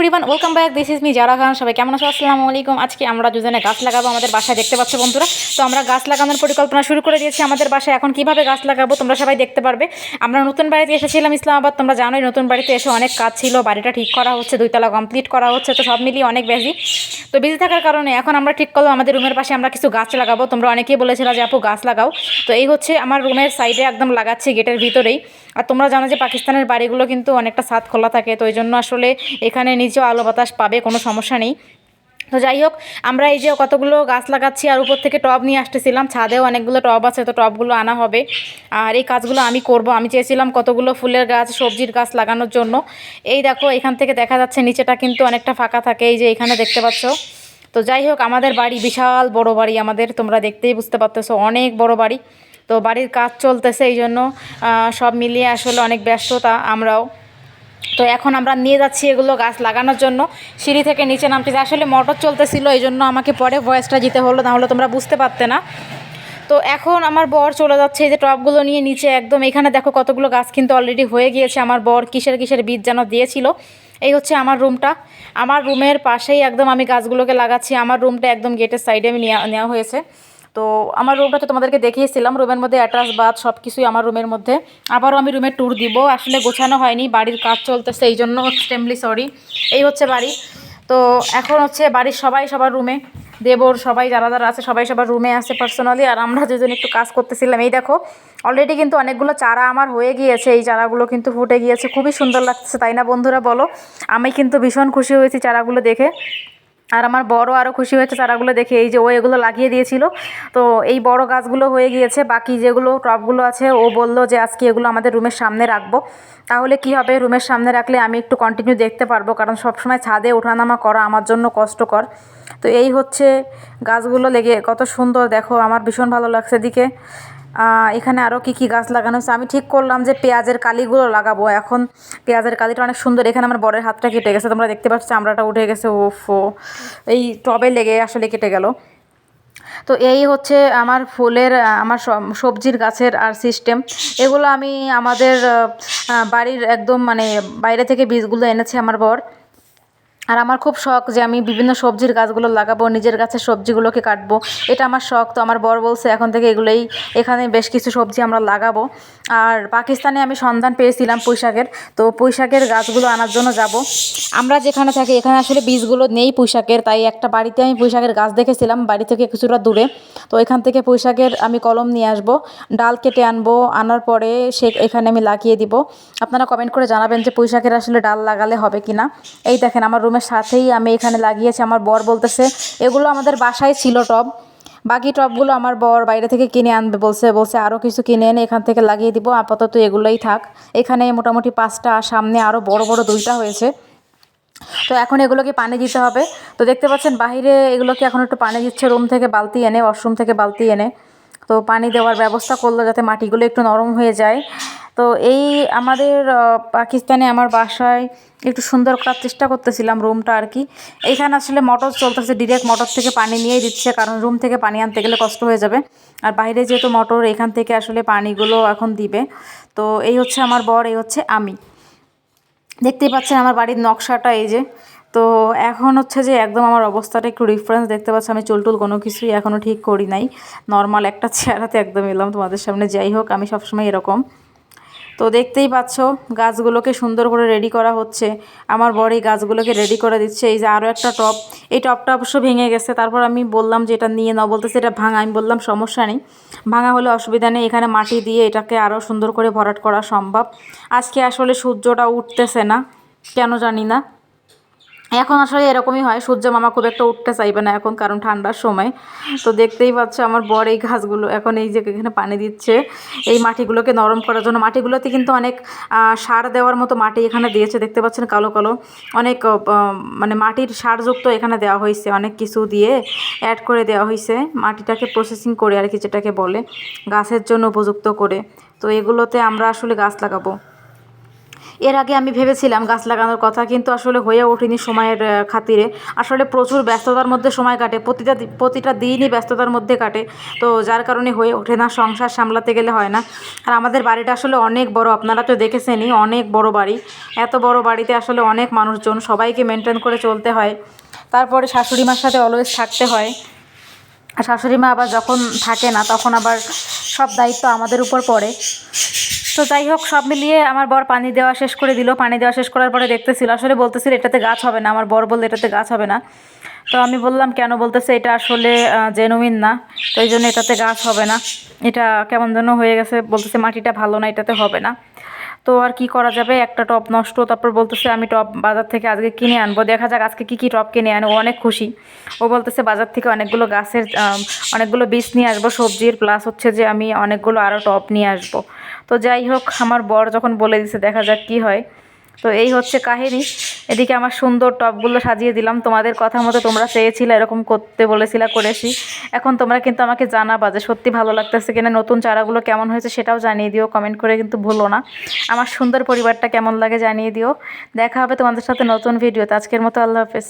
Everyone welcome back this is me Zara Khan সবাই কেমন আছো? আসসালামু আলাইকুম। আজকে আমরা দুজনে গাছ লাগাবো আমাদের বাসায়। দেখতে পাচ্ছ বন্ধুরা, তো আমরা গাছ লাগানোর পরিকল্পনা শুরু করে দিয়েছি আমাদের বাসায়। এখন কীভাবে গাছ লাগাবো তোমরা সবাই দেখতে পারবে। আমরা নতুন বাড়িতে এসেছিলাম ইসলামাবাদ, তোমরা জানোই নতুন বাড়িতে এসে অনেক কাজ ছিল, বাড়িটা ঠিক করা হচ্ছে, দুইতলা কমপ্লিট করা হচ্ছে, তো সব মিলিয়ে অনেক বেশি তো বিজি থাকার কারণে এখন আমরা ঠিক করলাম, আমাদের রুমের পাশে আমরা কিছু গাছ লাগাবো। তোমরা অনেকেই বলেছিলো যে, আপু, গাছ লাগাও। তো এই হচ্ছে আমার রুমের সাইডে একদম লাগাচ্ছি গেটের ভিতরেই। আর তোমরা জানো যে, পাকিস্তানের বাড়িগুলো কিন্তু অনেকটা সাত খোলা থাকে, তো এই জন্য আসলে এখানে নিচেও আলো বাতাস পাবে, কোনো সমস্যা নেই। তো যাই হোক, আমরা এই যে কতগুলো গাছ লাগাচ্ছি আর উপর থেকে টব নিয়ে আসতেছিলাম, ছাদেও অনেকগুলো টব আছে, তো টবগুলো আনা হবে। আর এই কাজগুলো আমি করব। আমি চেয়েছিলাম কতগুলো ফুলের গাছ, সবজির গাছ লাগানোর জন্য। এই দেখো, এখান থেকে দেখা যাচ্ছে নিচেটা কিন্তু অনেকটা ফাঁকা থাকে, এই যে এখানে দেখতে পাচ্ছ। তো যাই হোক, আমাদের বাড়ি বিশাল বড় বাড়ি আমাদের, তোমরা দেখতেই বুঝতে পারতেছো, অনেক বড় বাড়ি। তো বাড়ির কাজ চলতেছে, এই জন্য সব মিলিয়ে আসলে অনেক ব্যস্ততা আমরাও। তো এখন আমরা নিয়ে যাচ্ছি এগুলো গাছ লাগানোর জন্য। সিঁড়ি থেকে নিচে নামতেছি আসলে মোটর চলতেছিল এই জন্য আমাকে পরে ভয়েসটা দিতে হলো, নাহলে তোমরা বুঝতে পারতে না। তো এখন আমার বর চলে যাচ্ছে, এই যে টবগুলো নিয়ে নিচে একদম, এখানে দেখো কতগুলো গাছ কিন্তু অলরেডি হয়ে গিয়েছে। আমার বর কিসের কিসের বীজ যেন দিয়েছিল, এই হচ্ছে আমার রুমটা। আমার রুমের পাশেই একদম আমি গাছগুলোকে লাগাচ্ছি, আমার রুমটা একদম গেটের সাইডে আমি নেওয়া হয়েছে। তো আমার রুমটা তো তোমাদেরকে দেখিয়েছিলাম রুমের মধ্যে অ্যাটাচ বাথ সব কিছুই আমার রুমের মধ্যে। আবারও আমি রুমে ট্যুর দিব, আসলে গোছানো হয়নি, বাড়ির কাজ চলতেছে এই জন্য এক্সট্রিমলি সরি এই হচ্ছে বাড়ি। তো এখন হচ্ছে বাড়ির সবাই সবার রুমে দেবর সবাই, যারা যারা আছে, সবাই সবার রুমে আছে পার্সোনালি আর আমরা দুজন একটু কাজ করতেছিলাম। এই দেখো অলরেডি কিন্তু অনেকগুলো চারা আমার হয়ে গিয়েছে, এই চারাগুলো কিন্তু ফুটে গিয়েছে, খুবই সুন্দর লাগছে তাই না বন্ধুরা বলো? আমি কিন্তু ভীষণ খুশি হয়েছি চারাগুলো দেখে। আর আমার বড় আরও খুশি হয়েছে চারাগুলো দেখে, এই যে ও এগুলো লাগিয়ে দিয়েছিল। তো এই বড় গাছগুলো হয়ে গিয়েছে, বাকি যেগুলো টবগুলো আছে, ও বলল যে আজকে এগুলো আমাদের রুমের সামনে রাখব। তাহলে কি হবে, রুমের সামনে রাখলে আমি একটু কন্টিনিউ দেখতে পারব, কারণ সবসময় ছাদে ওঠানামা করা আমার জন্য কষ্টকর। তো এই হচ্ছে গাছগুলো লেগে, কত সুন্দর, দেখো, আমার ভীষণ ভালো লাগছে দিকে এখানে আরও কি কি গাছ লাগানো হয়েছে? আমি ঠিক করলাম যে পেঁয়াজের কালিগুলো লাগাবো। এখন পেঁয়াজের কালিটা অনেক সুন্দর। এখানে আমার বরের হাতটা কেটে গেছে। তোমরা দেখতে পাচ্ছ চামড়াটা উঠে গেছে। ওফো! এই টবে লেগে আসলে কেটে গেল। তো এই হচ্ছে আমার ফুলের আমার সব- সবজির গাছের আর সিস্টেম এগুলো আমি আমাদের বাড়ির একদম মানে বাইরে থেকে বীজগুলো এনেছে আমার বর। আর আমার খুব শখ যে আমি বিভিন্ন সবজির গাছগুলো লাগাবো, নিজের গাছের সবজিগুলোকে কাটবো। এটা আমার শখ। তো আমার বর বলছে, এখন থেকে এগুলোই, এখানে বেশ কিছু সবজি আমরা লাগাবো। আর পাকিস্তানে আমি সন্ধান পেয়েছিলাম পুঁইশাকের। তো পুঁইশাকের গাছগুলো আনার জন্য যাব। আমরা যেখানে থাকি, এখানে আসলে বীজগুলো নেই পুঁইশাকের। তাই একটা বাড়িতে আমি পুঁইশাকের গাছ দেখেছিলাম, বাড়ি থেকে কিছুটা দূরে। তো এখান থেকে পুঁইশাকের আমি কলম নিয়ে আসব। ডাল কেটে আনব। আনার পরে সে এখানে আমি লাগিয়ে দিব। আপনারা কমেন্ট করে জানাবেন যে পুঁইশাকের আসলে ডাল লাগালে হবে কি না এই দেখেন, আমার রুমের সাথেই আমি এখানে লাগিয়েছি, আমার বর বলতেছে, এগুলো আমাদের বাসায় ছিল টব, বাকি টবগুলো আমার বর বাইরে থেকে কিনে আনবে বলছে বলছে আরও কিছু কিনে এনে এখান থেকে লাগিয়ে দিব, আপাতত এগুলোই থাক। এখানে মোটামুটি পাঁচটা, সামনে আরও বড় বড় দুইটা হয়েছে। তো এখন এগুলোকে পানি দিতে হবে। তো দেখতে পাচ্ছেন বাইরে এগুলোকে এখন একটু পানি দিচ্ছে, রুম থেকে বালতি এনে, ওয়াশরুম থেকে বালতি এনে। তো পানি দেওয়ার ব্যবস্থা করল যাতে মাটিগুলো একটু নরম হয়ে যায়। তো এই আমাদের পাকিস্তানে আমার বাসায় একটু সুন্দর করার চেষ্টা করতেছিলাম রুমটা আর কি। এইখানে আসলে মোটর চলতেছে ডিরেক্ট মোটর থেকে পানি নিয়েই দিচ্ছে, কারণ রুম থেকে পানি আনতে গেলে কষ্ট হয়ে যাবে। আর বাইরে যেহেতু মোটর, এখান থেকে আসলে পানিগুলো এখন দিবে। তো এই হচ্ছে আমার বর, এই হচ্ছে আমি। দেখতেই পাচ্ছেন আমার বাড়ির নকশাটা এই যে। তো এখন হচ্ছে যে একদম আমার অবস্থাটা একটু ডিফারেন্স দেখতে পাচ্ছি আমি চুলটুল কোনো কিছুই এখনও ঠিক করি নাই। নর্মাল একটা চেহারাতে একদম এলাম তোমাদের সামনে। যাই হোক, আমি সবসময় এরকম। তো দেখতেই পাচ্ছ গাছগুলোকে সুন্দর করে রেডি করা হচ্ছে। আমার বর এই গাছগুলোকে রেডি করে দিচ্ছে। এই যে আরও একটা টপ এই টপটা অবশ্য ভেঙে গেছে। তারপর আমি বললাম যে এটা নিয়ে না বলতেছে এটা ভাঙা। আমি বললাম, সমস্যা নেই। ভাঙা হলে অসুবিধা নেই, এখানে মাটি দিয়ে এটাকে আরও সুন্দর করে ভরাট করা সম্ভব। আজকে আসলে সূর্যটা উঠতেছে না, কেন জানি না। এখন আসলে এরকমই হয়, সূর্য মামা খুব একটা উঠতে চাইবে না এখন কারণ ঠান্ডার সময়। তো দেখতেই পাচ্ছ আমার বর এই ঘাসগুলো এখন এই যে এখানে পানি দিচ্ছে, এই মাটিগুলোকে নরম করার জন্য। মাটিগুলোতে কিন্তু অনেক সার দেওয়ার মতো মাটি এখানে দিয়েছে, দেখতে পাচ্ছেন কালো কালো। অনেক মানে মাটির সারযুক্ত এখানে দেওয়া হয়েছে, অনেক কিছু দিয়ে অ্যাড করে দেওয়া হয়েছে। মাটিটাকে প্রসেসিং করে আর কি যেটাকে বলে, গাছের জন্য উপযুক্ত করে। তো এগুলোতে আমরা আসলে গাছ লাগাবো। এর আগে আমি ভেবেছিলাম গাছ লাগানোর কথা, কিন্তু আসলে হয়ে ওঠেনি সময়ের খাতিরে। আসলে প্রচুর ব্যস্ততার মধ্যে সময় কাটে, প্রতিটা প্রতিটা দিনই ব্যস্ততার মধ্যে কাটে। তো যার কারণে হয়ে ওঠে না, সংসার সামলাতে গেলে হয় না। আর আমাদের বাড়িটা আসলে অনেক বড়, আপনারা তো দেখেছেনই, অনেক বড় বাড়ি। এত বড় বাড়িতে আসলে অনেক মানুষজন, সবাইকে মেনটেন করে চলতে হয়। তারপরে শাশুড়ি মার সাথে অলওয়েজ থাকতে হয়। আর শাশুড়ি মা আবার যখন থাকে না, তখন আবার সব দায়িত্ব আমাদের উপর পড়ে। তো যাই হোক, সব মিলিয়ে আমার বর পানি দেওয়া শেষ করে দিল। পানি দেওয়া শেষ করার পরে দেখতেছিল। আসলে বলতেছিল, এটাতে গাছ হবে না। আমার বর বলল, এটাতে গাছ হবে না। তো আমি বললাম, কেন? বলতেছে, এটা আসলে জেনুইন না। তো এই জন্য এটাতে গাছ হবে না। এটা কেমন যেন হয়ে গেছে। বলতেছে, মাটিটা ভালো না, এটাতে হবে না। তো আর কি করা যাবে? একটা টপ নষ্ট, তারপর বলতেছে, আমি টপ বাজার থেকে আজকে কিনে আনব। দেখা যাক আজকে কি কি টপ কিনে আনব অনেক খুশি। ও বলতেছে, বাজার থেকে অনেকগুলো গাছের অনেকগুলো বীজ নিয়ে আসব, সবজির। প্লাস হচ্ছে যে, আমি অনেকগুলো আরও টপ নিয়ে আসব। তো যাই হোক, আমার বর যখন বলে দিছে, দেখা যাক কি হয়। তো এই হচ্ছে কাহিনী। এদিকে আমার সুন্দর টপগুলো সাজিয়ে দিলাম। তোমাদের কথা মতো তোমরা চেয়েছিলে, এরকম করতে বলেছিলা, করেছি। এখন তোমরা কিন্তু আমাকে জানাবা যে সত্যি ভালো লাগতেছে কিনা, নতুন চারাগুলো কেমন হয়েছে সেটাও জানিয়ে দিও কমেন্ট করে কিন্তু ভুলো না। আমার সুন্দর পরিবারটা কেমন লাগে জানিয়ে দিও। দেখা হবে তোমাদের সাথে নতুন ভিডিওতে আজকের মতো আল্লাহ হাফেজ।